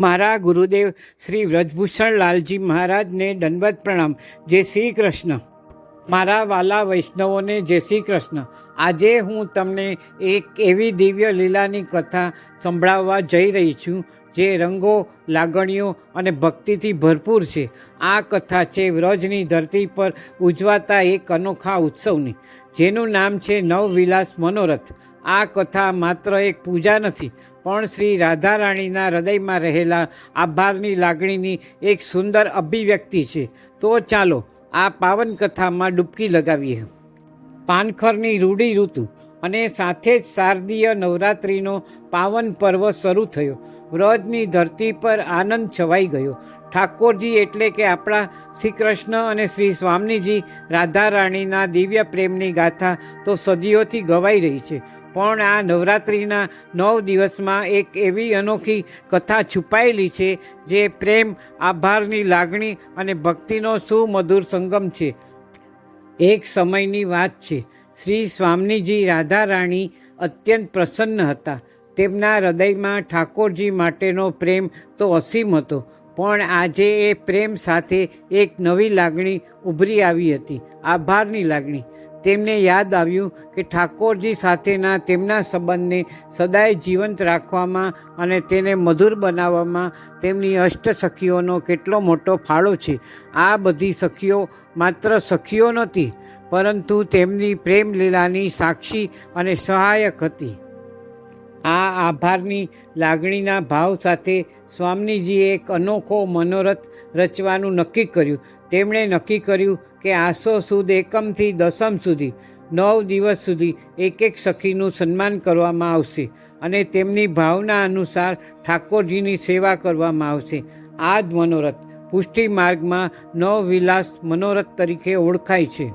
મારા ગુરુદેવ શ્રી વ્રજભૂષણ લાલજી મહારાજને દંડવત પ્રણામ. જય શ્રી કૃષ્ણ. મારા વાલા વૈષ્ણવોને જય શ્રી કૃષ્ણ. આજે હું તમને એક એવી દિવ્ય લીલાની કથા સંભળાવવા જઈ રહી છું, જે રંગો, લાગણીઓ અને ભક્તિથી ભરપૂર છે. આ કથા છે વ્રજની ધરતી પર ઉજવાતા એક અનોખા ઉત્સવની, જેનું નામ છે નવવિલાસ મનોરથ. આ કથા માત્ર એક પૂજા નથી પણ શ્રી રાધારાણીના હૃદયમાં રહેલા આભારની લાગણીની એક સુંદર અભિવ્યક્તિ છે. તો ચાલો આ પાવન કથામાં ડૂબકી લગાવીએ. પાનખરની રૂડી ઋતુ અને સાથે જ શારદીય નવરાત્રિનો પાવન પર્વ શરૂ થયો. વ્રજની ધરતી પર આનંદ છવાઈ ગયો. ઠાકોરજી એટલે કે આપણા શ્રી કૃષ્ણ અને શ્રી સ્વામીજી રાધા રાણીના દિવ્ય પ્રેમની ગાથા તો સદીઓથી ગવાઈ રહી છે. પણ આ નવરાત્રિના નવ દિવસમાં એક એવી અનોખી કથા છુપાયેલી છે જે પ્રેમ, આભારની લાગણી અને ભક્તિનો સુમધુર સંગમ છે. એક સમયની વાત છે. શ્રી સ્વામીજી રાધા રાણી અત્યંત પ્રસન્ન હતા. તેમના હૃદયમાં ઠાકોરજી માટેનો પ્રેમ તો અસીમ હતો. પણ આજે એ પ્રેમ સાથે એક નવી લાગણી ઉભરી આવી હતી, આભારની લાગણી. તેમને યાદ આવ્યું કે ઠાકોરજી સાથેના તેમના સંબંધને સદાય જીવંત રાખવામાં અને તેને મધુર બનાવવામાં તેમની અષ્ટ સખીઓનો કેટલો મોટો ફાળો છે. આ બધી સખીઓ માત્ર સખીઓ નહોતી, પરંતુ તેમની પ્રેમ લીલાની સાક્ષી અને સહાયક હતી. આ આભારની લાગણીના ભાવ સાથે સ્વામીજીએ એક અનોખો મનોરથ રચવાનું નક્કી કર્યું. તેમણે નક્કી કર્યું કે આસો સુદ એકમથી દસમ સુધી, નવ દિવસ સુધી એક એક સખીનું સન્માન કરવામાં આવશે અને તેમની ભાવના અનુસાર ઠાકોરજીની સેવા કરવામાં આવશે. આ જ મનોરથ પુષ્ટિ માર્ગમાં નવવિલાસ મનોરથ તરીકે ઓળખાય છે.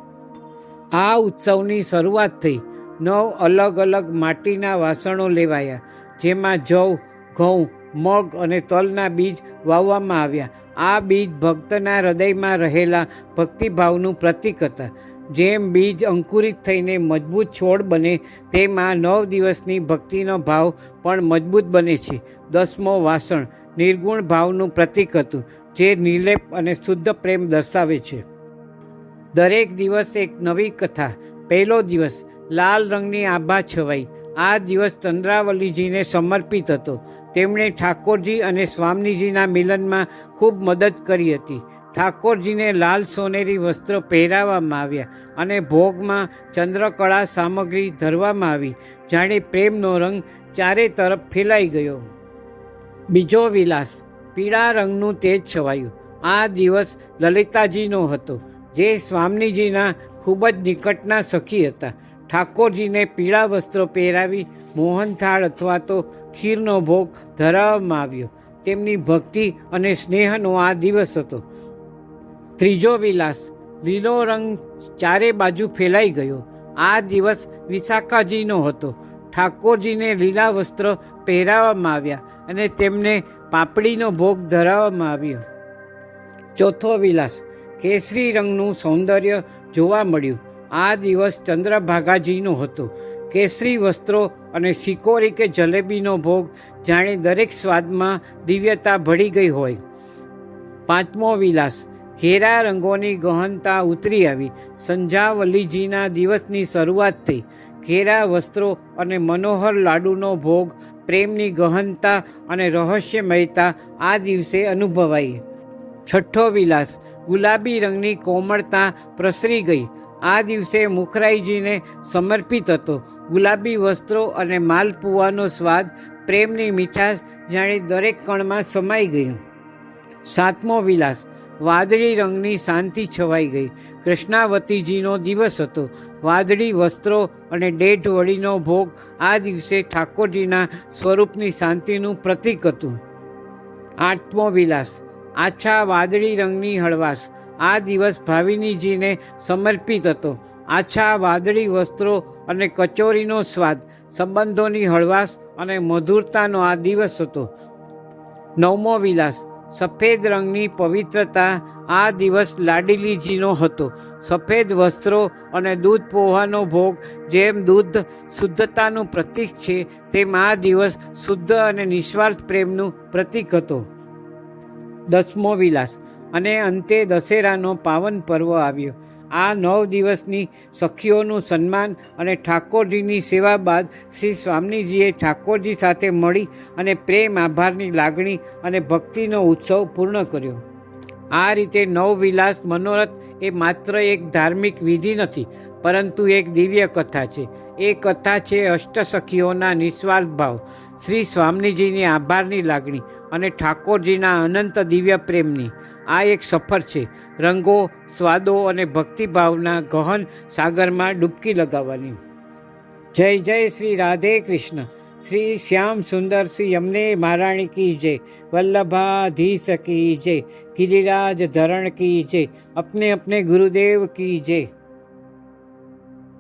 આ ઉત્સવની શરૂઆત થઈ નવ અલગ અલગ માટીના વાસણો લેવાયા, જેમાં જવ, ઘઉં, મગ અને તલના બીજ વાવવામાં આવ્યા. આ બીજ ભક્તના હૃદયમાં રહેલા ભક્તિભાવનું પ્રતીક હતા. જેમ બીજ અંકુરિત થઈને મજબૂત છોડ બને, તેમાં નવ દિવસની ભક્તિનો ભાવ પણ મજબૂત બને છે. દસમો વાસણ, નિર્ગુણ ભાવનું પ્રતીક હતું, જે નિર્લેપ અને શુદ્ધ પ્રેમ દર્શાવે છે. દરેક દિવસ એક નવી કથા, પહેલો દિવસ લાલ રંગની આભા છવાઈ. આ દિવસ ચંદ્રાવલીજીને સમર્પિત હતો. તેમણે ઠાકોરજી અને સ્વામીજીના મિલનમાં ખૂબ મદદ કરી હતી. ઠાકોરજીને લાલ સોનેરી વસ્ત્ર પહેરાવવામાં આવ્યા અને ભોગમાં ચંદ્રકળા સામગ્રી ધરવામાં આવી, જાણે પ્રેમનો રંગ ચારે તરફ ફેલાઈ ગયો. બીજો વિલાસ, પીળા રંગનું તેજ છવાયું. આ દિવસ લલિતાજીનો હતો, જે સ્વામીજીના ખૂબ જ નિકટના સખી હતા. ઠાકોરજીને પીળા વસ્ત્રો પહેરાવી મોહનથાળ અથવા તો ખીરનો ભોગ ધરાવવામાં આવ્યો. તેમની ભક્તિ અને સ્નેહનો આ દિવસ હતો. ત્રીજો વિલાસ, લીલો રંગ ચારે બાજુ ફેલાઈ ગયો. આ દિવસ વિશાખાજીનો હતો. ઠાકોરજીને લીલા વસ્ત્ર પહેરાવવામાં આવ્યા અને તેમને પાપડીનો ભોગ ધરાવવામાં આવ્યો. ચોથો વિલાસ, કેસરી રંગનું સૌંદર્ય જોવા મળ્યું. આ દિવસ ચંદ્રભાગાજીનો હતો. કેસરી વસ્ત્રો અને સિકોરી કે જલેબીનો ભોગ જાણે દરેક સ્વાદમાં દિવ્યતા ભળી ગઈ હોય. પાંચમો વિલાસ. ઘેરા રંગોની ગહનતા ઉતરી આવી. સંજાવલીજીના દિવસની શરૂઆત થઈ. ઘેરા વસ્ત્રો અને મનોહર લાડુનો ભોગ પ્રેમની ગહનતા અને રહસ્યમયતા આ દિવસે અનુભવાઈ. છઠ્ઠો વિલાસ. ગુલાબી રંગની કોમળતા પ્રસરી ગઈ. આ દિવસે મુખરાઈજીને સમર્પિત હતો. ગુલાબી વસ્ત્રો અને માલપુવાનો સ્વાદ, પ્રેમની મીઠાશ જાણે દરેક કણમાં સમાઈ ગયું. સાતમો વિલાસ. વાદળી રંગની શાંતિ છવાઈ ગઈ. કૃષ્ણાવતીજીનો દિવસ હતો. વાદળી વસ્ત્રો અને ડેઢ વળીનો ભોગ આ દિવસે ઠાકોરજીના સ્વરૂપની શાંતિનું પ્રતીક હતું. આઠમો વિલાસ. આછા વાદળી રંગની હળવાશ. આ દિવસ ભાવિનીજીને સમર્પિત હતો. આછા વાદળી વસ્ત્રો અને કચોરીનો સ્વાદ, સંબંધોની હળવાશ અને મધુરતાનો આ દિવસ હતો. નવમો વિલાસ, સફેદ રંગની પવિત્રતા આ દિવસ લાડીલીજીનો હતો. સફેદ વસ્ત્રો અને દૂધ પોહાનો ભોગ, જેમ દૂધ શુદ્ધતાનું પ્રતીક છે, તેમ આ દિવસ શુદ્ધ અને નિસ્વાર્થ પ્રેમનું પ્રતીક હતો. દસમો વિલાસ અને અંતે દશેરાનો પાવન પર્વ આવ્યો. આ નવ દિવસની સખીઓનું સન્માન અને ઠાકોરજીની સેવા બાદ શ્રી સ્વામીજીએ ઠાકોરજી સાથે મળી અને પ્રેમ, આભારની લાગણી અને ભક્તિનો ઉત્સવ પૂર્ણ કર્યો. આ રીતે નવવિલાસ મનોરથ એ માત્ર એક ધાર્મિક વિધિ નથી, પરંતુ એક દિવ્ય કથા છે. એ કથા છે અષ્ટસખીઓના નિસ્વાર્થ ભાવ. શ્રી સ્વામીજીની આભારની લાગણી અને ઠાકોરજીના અનંત દિવ્ય પ્રેમની આ એક સફર છે. રંગો, સ્વાદો અને ભક્તિભાવના ગહન સાગરમાં ડૂબકી લગાવવાની. જય જય શ્રી રાધે કૃષ્ણ. શ્રી શ્યામ સુંદર શ્રી યમને મહારાણી કી જય. વલ્લભાધીશ કી જય. ગિરિરાજ ધરણ કી જય. અપને અપને ગુરુદેવ કી જય.